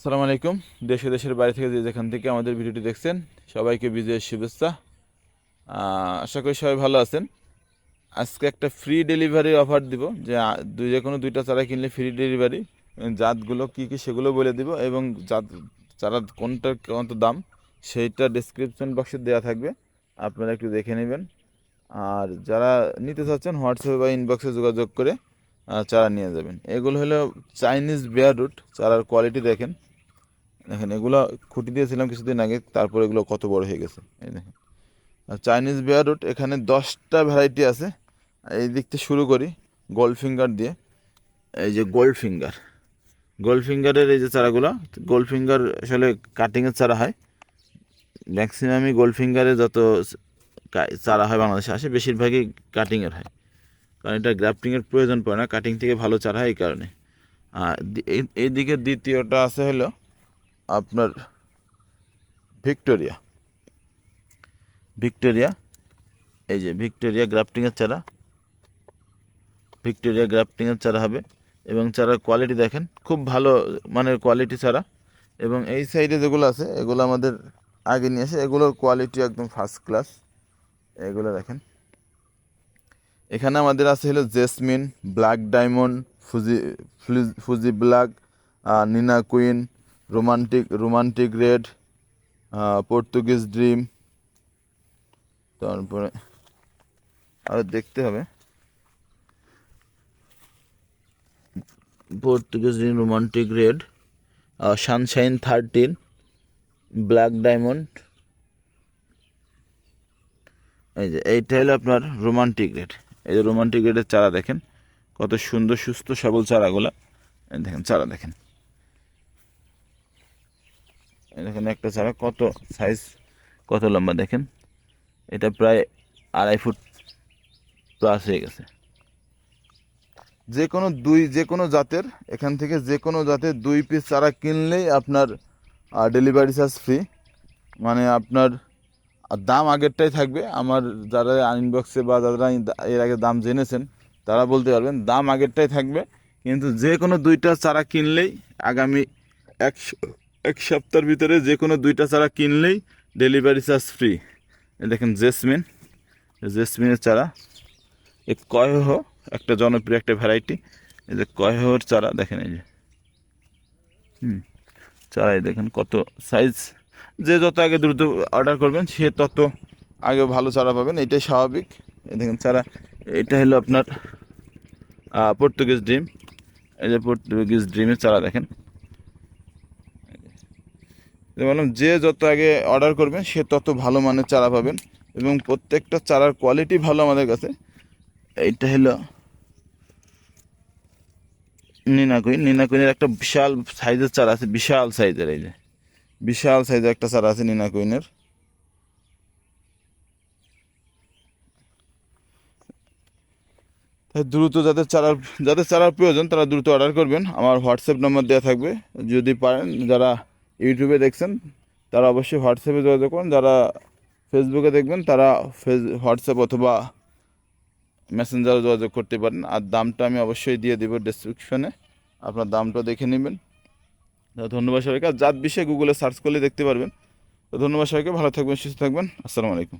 আসসালামু আলাইকুম। দেশে দেশের বাইরে থেকে যে যেখান থেকে আমাদের ভিডিওটি দেখছেন, সবাইকে বিজয়ের শুভেচ্ছা। আশা করি সবাই ভালো আছেন। আজকে একটা ফ্রি ডেলিভারি অফার দিব, যে দুই যে কোনো দুইটা চারা কিনলে ফ্রি ডেলিভারি জাতগুলো কী কী সেগুলো বলে দিব এবং জাত, চারা কোনটার কত দাম, সেইটা ডিসক্রিপশন বক্সে দেওয়া থাকবে। আপনারা একটু দেখে নেবেন। আর যারা নিতে চাচ্ছেন, হোয়াটসঅ্যাপে বা ইনবক্সে যোগাযোগ করে চারা নিয়ে যাবেন। এগুলো হলো চাইনিজ বেয়ার রুট চারার কোয়ালিটি দেখেন। দেখেন, এগুলো খুঁটি দিয়েছিলাম কিছুদিন আগে, তারপর এগুলো কত বড় হয়ে গেছে। এই দেখেন। আর চাইনিজ বেয়ার রুট এখানে দশটা ভ্যারাইটি আছে। এই দিক থেকে শুরু করি গোল্ড ফিঙ্গার দিয়ে। এই যে গোল্ড ফিঙ্গার গোল্ড ফিঙ্গারের এই যে চারাগুলো গোল্ড ফিঙ্গার আসলে কাটিংয়ের চারা হয়। ম্যাক্সিমামই গোল্ড ফিঙ্গারে যত চারা হয় বাংলাদেশে আসে, বেশিরভাগই কাটিংয়ের হয়। কারণ এটা গ্রাফটিংয়ের প্রয়োজন পড়ে না কাটিং থেকে ভালো চারা হয় এই কারণে। আর এই- এইদিকে দ্বিতীয়টা আছে হলো আপনার ভিক্টোরিয়া। ভিক্টোরিয়া, এই যে ভিক্টোরিয়া গ্রাফটিংয়ের চারা। ভিক্টোরিয়া গ্রাফটিংয়ের চারা হবে এবং চারার কোয়ালিটি দেখেন, খুব ভালো মানের কোয়ালিটি চারা। এবং এই সাইডে যেগুলো আছে, এগুলো আমাদের আগে নিয়ে আসে এগুলোর কোয়ালিটি একদম ফার্স্ট ক্লাস এগুলো দেখেন। এখানে আমাদের আছে হলো jasmine, black diamond, Fuji Fuji black Nina queen romantic romantic red Portuguese dream তারপরে আরও দেখতে হবে। Portuguese dream romantic red sunshine thirteen black diamond এই যে, এইটা হলো আপনার রোমান্টিক রেড এই যে রোমান্টিক রেডের চারা দেখেন, কত সুন্দর সুস্থ সবল চারাগুলা। দেখেন, চারা দেখেন। দেখেন একটা চারা কত সাইজ কত লম্বা দেখেন? এটা প্রায় আড়াই ফুট প্লাস হয়ে গেছে। যে কোনো দুই যে কোনো জাতের, এখান থেকে যে কোনো জাতের দুই পিস চারা কিনলেই আপনার ডেলিভারি চার্জ ফ্রি মানে আপনার দাম আগেরটাই থাকবে। আমার যারা ইনবক্সে বা যারা এর আগে দাম জেনেছেন, তারা বলতে পারবেন, দাম আগেরটাই থাকবে। কিন্তু যে কোনো দুইটা চারা কিনলেই আগামী এক স- এক সপ্তাহের ভিতরে যে কোনো দুইটা চারা কিনলেই ডেলিভারি চার্জ ফ্রি। দেখেন জেসমিন। জেসমিনের চারা। এ কয়হ, একটা জনপ্রিয়, একটা ভ্যারাইটি। এই যে কয়হর চারা, দেখেন এই যে। হুম, চারাই দেখেন কত সাইজ। যে যত আগে দ্রুত অর্ডার করবেন, সে তত আগে ভালো চারা পাবেন। এটাই স্বাভাবিক। এই দেখেন চারা। এটা হলো আপনার পর্তুগিজ ড্রিম এই যে পর্তুগিজ ড্রিমের চারা দেখেন। বললাম যে যত আগে অর্ডার করবেন, সে তত ভালো মানের চারা পাবেন এবং প্রত্যেকটা চারার কোয়ালিটি ভালো আমাদের কাছে। এইটা হলো নিনাকুইন। নিনাকুইনের একটা বিশাল সাইজের চারা আছে, বিশাল সাইজের এই যে। বিশাল সাইজের একটা চারা আছে নিনাকুইনের। তাই দ্রুত যাদের চারার যাদের চারার প্রয়োজন, তারা দ্রুত অর্ডার করবেন। আমার হোয়াটসঅ্যাপ নাম্বার দেওয়া থাকবে। যদি পারেন, যারা ইউটিউবে দেখছেন, তারা অবশ্যই হোয়াটসঅ্যাপে যোগাযোগ করুন। যারা ফেসবুকে দেখবেন, তারা ফেস হোয়াটসঅ্যাপ অথবা মেসেঞ্জারে যোগাযোগ করতে পারেন। আর দামটা আমি অবশ্যই দিয়ে দেবো ডিসক্রিপশনে আপনার দামটা দেখে নেবেন। ধন্যবাদ সবাইকে। আর জাত বিষয়ে গুগলে সার্চ করলে দেখতে পারবেন। তো ধন্যবাদ সবাইকে। ভালো থাকবেন, সুস্থ থাকবেন। আসসালামু আলাইকুম।